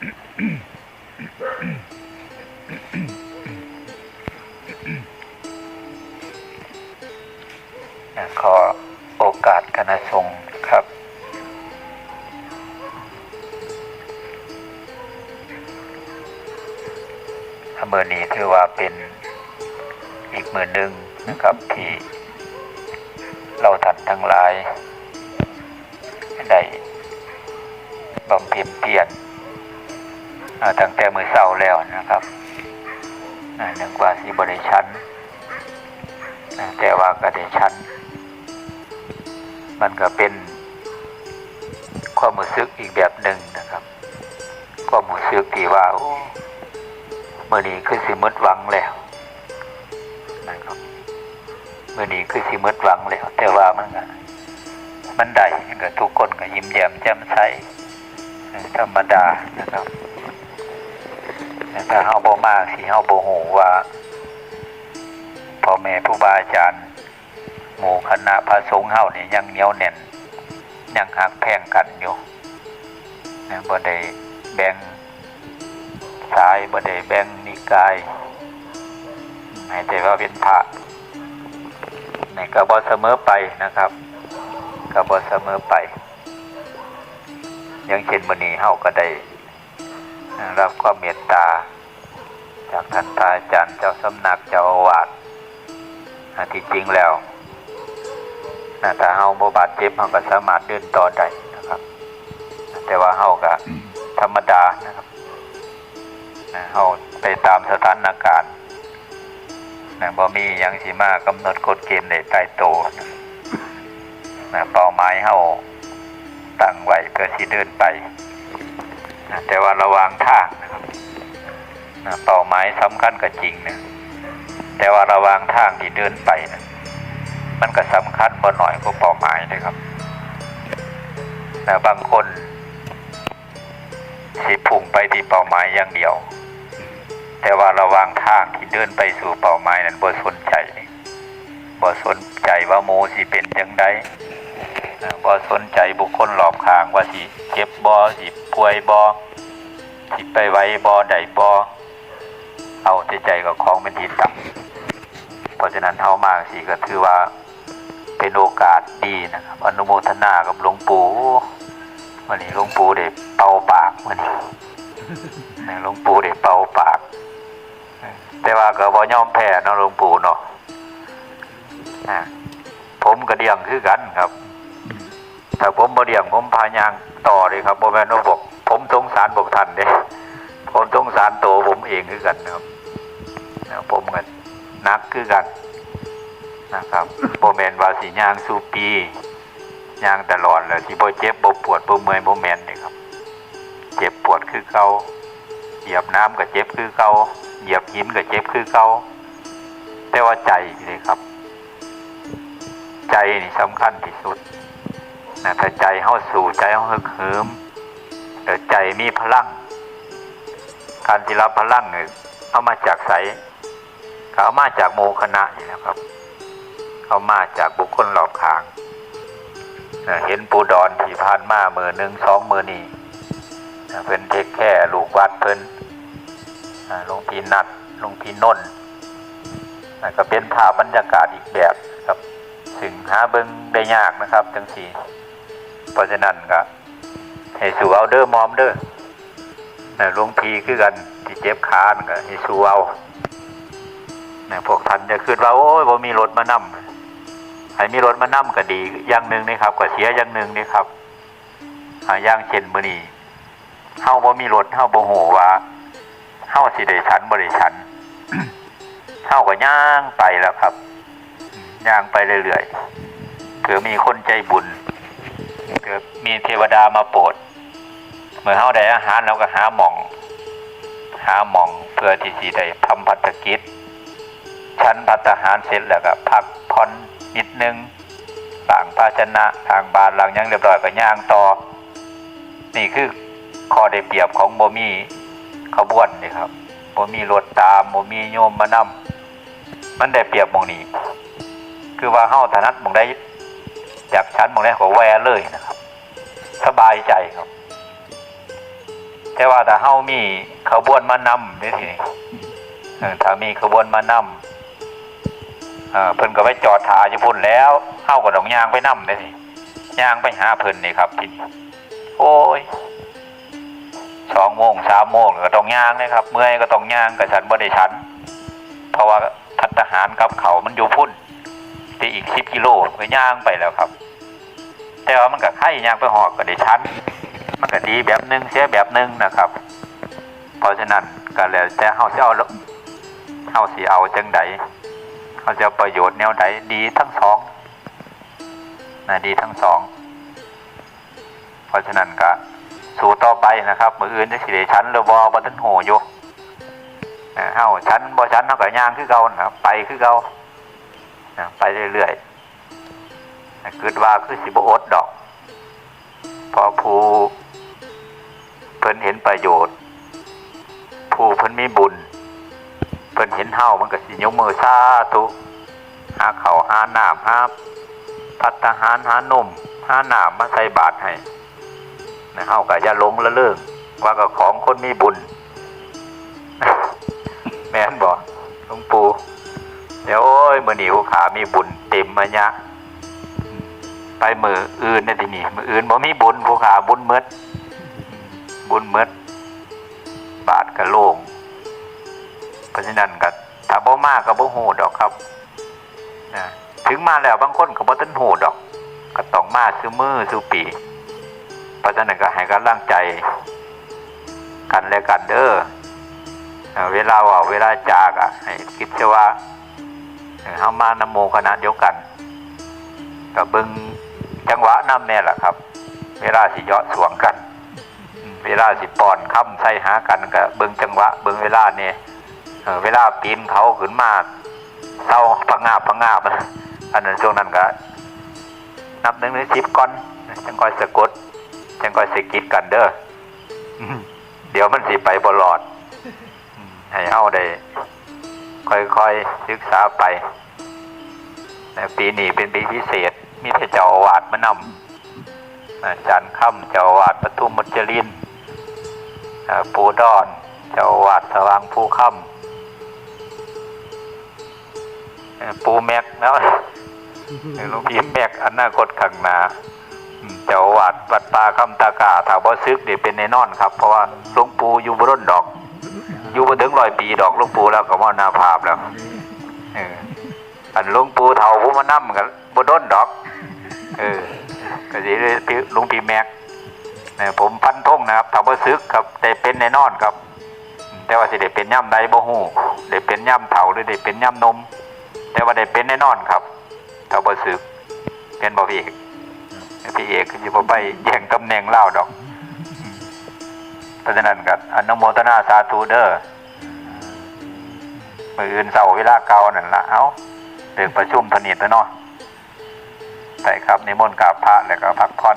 ขอโอกาสคณะสงฆ์ครับ เมื่อนี้ถือว่าเป็นอีกมือหนึ่งนะครับที่เราทันทั้งหลายได้บำเพ็ญเพียร ตั้งแต่มือเศร้าแล้วนะครับหนึ่งว่าสิบริชันแต่ว่าก็ได้ชันมันก็เป็นความรู้สึกอีกแบบหนึ่งนะครับความรู้สึกที่ว่าเมื่อนี้คือสิมดหวังแล้วนะครับเมื่อนี้คือสิมดหวังแล้ว แต่ว่ามันก็มันได้ก็ทุกคนก็ยิ้มแย้มแจ่มใสธรรมดานะครับ ถ้าเฮาบ่มากสิเฮาบ่ฮู้ว่าพ่อแม่ครูบาอาจารย์หมู่คณะพระสงฆ์เฮานี่ยังเหนียวแน่นยังหักแพงกันอยู่นะบ่ได้แบ่งสายบ่ได้แบ่งนิกายให้แต่ว่าเป็นพระนี่ก็บ่เสมอไปนะครับก็บ่เสมอไปย่างเช่นมื้อนี้เฮาก็ได้ รับความเมตตา จากท่านพระอาจารย์เจ้าสำนักเจ้าอาวาสที่จริงแล้วนะถ้าเฮาบ่บาดเจ็บเฮาก็สามารถเดินต่อได้นะครับ แต่ว่าเฮาก็ธรรมดานะครับนะเฮาไปตามสถานการณ์นะบ่มียังสิมากำหนดกฎเกณฑ์ได้ตายตัวนะเป้าหมายเฮาตั้งไว้เพื่อสิเดินไป แต่ว่าระว่างทางนะครับนะเป้าหมายสำคัญก็จริงนะแต่ว่าระว่างทางที่เดินไปนะมันก็สำคัญบ่หน่อยกว่าเป้าหมายนะครับแต่บางคนสิพุ่งไปที่เป้าหมายอย่างเดียว แต่ว่าระว่างทางที่เดินไปสู่เป้าหมายนั้นบ่สนใจบ่สนใจว่าโมสิเป็นจังได เอ่อบ่สนใจบุคคลรอบขางว่าสิเจ็บบ่สิป่วยบ่สิไปไว้บ่ได้บ่เอาแต่ใจกับของเป็นทีตั้งเพราะฉะนั้นเท่ามากสิก็ถือว่าเป็นโอกาสดีนะครับ อนุโมทนากับหลวงปู่วันนี้หลวงปู่ได้เป่าปากวันนี้หลวงปู่ได้เป่าปาก แต่ว่าก็บ่ยอมแพ้เนาะหลวงปู่เนาะผมก็เดี่ยงคือกันครับ ถ้าผมบ่เดี่ยงผมพายางต่อเลยครับบ่แม่นบอก ผมสงสารบอกท่านเด้ผมสงสารตัวผมเองคือกันนะครับนะผมก็นักคือกันนะครับโบแมนวาสีย่างสูปีย่างตลอดเลยที่บ่เจ็บบ่ปวดบ่เมื่อยบ่แมนนี่ครับ เจ็บปวดคือเกาเหยียบน้ำก็เจ็บคือเกาเหยียบหินก็เจ็บคือเกาแต่ว่าใจนี่ครับ ใจนี่สำคัญที่สุด นะถ้าใจเฮาสู่ใจเฮาฮึกเหิมแต่ใจมีพลัง การที่รับพลังเนี่ยเอามาจากไสเขามาจากโมคณะนี่นะครับเขามาจากบุคคลรอบขางเอ่อเห็นปูดอนที่ผ่านมามือหนึ่งสองมือนี่เอ่อเพิ่นเทคแค่ลูกวัดเพิ่นลวงพี่นัดหลวงพี่นนท์ก็เป็นภาพบรรยากาศอีกแบบครับ ถึงหาเบิ่งได้ยากนะครับจังสี่ เพราะฉะนั้นก็ให้สู้เอาเด้อมอมเด้อน่ะหลวงพีคือกันที่เจ็บขานั่นก็ให้สู้เอานะพวกท่านจะคิดว่าโอ้ยบ่มีรถมานำให้มีรถมานำก็ดีอย่างหนึ่งนี่ครับก็เสียอย่างหนึ่งนี่ครับอย่างเช่นมื้อนี้เฮาบ่มีรถเฮาบ่ฮู้ว่าเฮาสิได้ฉันบ่ได้ฉันเฮาก็ย่างไปแล้วครับย่างไปเรื่อยๆเผื่อมีคนใจบุญ เผื่อมีเทวดามาโปรดเมื่อเฮาได้อาหารเราก็หาหม่อง หาหม่องเพื่อที่สิได้ทำพัฒกิจ ชั้นพัฒหารเสร็จแล้วก็พักผ่อนนิดนึงล้างภาชนะทางบานหลังยังเรียบร้อยก็ย่างต่อ นี่คือข้อได้เปรียบของโมมีขบวนนี่ครับโมมีรถตามโมมีโยมมานำมันได้เปรียบมองนี้ คือว่าเฮาถนัดมองได้ จากชั้นมองได้ก็แวเลยนะครับ สบายใจครับ แต่ว่าถ้าเฮามีขบวนมานำนี่ทีนี้ถ้ามีขบวนมานำเอ่อเพิ่นก็ไปจอดถาอยู่พุ่นแล้วเฮาก็ต้องยางไปนำนี่ทีย่างไปหาเพิ่นนี่ครับทีนี้โอ้ยสองโมงสามโมงก็ต้องย่างนะครับ เมื่อยก็ต้องย่างกับฉันบ่ได้ฉัน เพราะว่าพัฒหารกับเขามันอยู่พุ่น ไปอีกสิบกิโลก็ย่างไปแล้วครับ แต่ว่ามันก็ไข่ย่างไปหอกก็ได้ชั้น มันก็ดีแบบหนึงเสียแบบหนึงนะครับ เพราะฉะนั้นก็แล้วแต่เฮาสิเอาเฮาสิเอาจังใดเฮาจะประโยชน์แนวใดดีทั้งสองนะดีทั้งสอง เพราะฉะนั้นก็สู่ต่อไปนะครับมืออื่นจะสิได้ชั้นหรือบ่บ่ทันโหอยู่เอ่อเฮาชั้นบ่ชั้นเฮาก็ย่างคือเก่านะครับไปคือเก่า ไปเรื่อยๆนะคิดว่าคือสิบอดดอก พอผู้เพิ่นเห็นประโยชน์ ผู้เพิ่นมีบุญ เพิ่นเห็นเฮามันก็สิยกมือสาธุหาเขาหาหน้ำหาพัฒหารหานมหาหน้ำมาใส่บาตรให้นะเฮาก็อย่าลงละเลิกว่าก็ของคนมีบุญ แม่นบ่หลวงปู่ เดี๋ยวโอ้ยมื้อนี้ผู้ขามีบุญเต็มมะยะไปมืออื่นเนี่ยทีนี่มืออื่นบ่มีบุญผู้ขาบุญเมดบุญเมดบาทกระโล่งเพราะฉะนั้นก็ถ้าบ่มากก็บ่ฮู้ดอกครับนะถึงมาแล้วบางคนก็บ่ทันฮู้ดอก ก็ต้องมาซื้อมือซื้อปีเพราะฉะนั้นก็ให้กำลังใจ กันและกันเด้อเวลาว่าเวลาจากอะให้คิดเสว่า เอ่อเฮามานโมคณะเดียวกันก็เบิงจังหวะน้ำแน่แหละครับ เวลาสิเยาะสวงกัน เวลาสิปอนคำใส่หากันก็เบิงจังหวะ เบิงเวลาเนี่ยเวลาปีนเขาขึ้นมาเศร้าพังงาพังงาบอันนั้นช่วงนั้นก็นับหนึ่งถึงสิบก่อนจังคอยสะกดจังคอยสะกิดกันเด้อเดี๋ยวมันสิไปบอลอดอืมให้เฮาได้ ค่อยๆศึกษาไปแต่ปีนี้เป็นปีพิเศษ มีแต่เจ้าอาวาสมานำอาจารย์ค่ำเจ้าอาวาสปทุมมุจลินปูดอน เจ้าอาวาสสว่างภูค่ำปูแม็กแล้วหลวงพี่แม็กอนาคตข้างหน้าเจ้าอาวาสวัดป่าคำตากาถาบ่ซึกเนี่เป็นแน่นอนครับ เพราะว่าหลวงปู่อยู่บร่นดอก อยู่มาถึงร้อยปีดอกหลวงปู่แล้วก็มรณภาพแล้วเอออันหลุงปู่เฒ่าผู้มานํกันบ่ด้นดอก เออก็สิเลยพี่หลุงพี่แม็กเนี่ยผมพันธงนะครับถาบ่ซึกครับได้เป็นแน่นอนครับ แต่ว่าสิได้เป็นย่ำใดบ่ฮู้ได้เป็นย่ำเฒ่าหรือได้เป็นย่ำนม แต่ว่าได้เป็นแน่นอนครับถาบ่ซึกเป็นบ่พี่เอกพี่เอกคือสิบ่ไปแย่งตำแหน่งเล่าดอก เพราะฉะนั้นกับอนุโมทนาสาธุเด้อมื้ออื่นเช้าเวลาเก่านั่นล่ะเอ้าเดินประชุมพนิตแล้วเนาะใช่ครับนิมนต์กราบพระแล้วก็พักผ่อน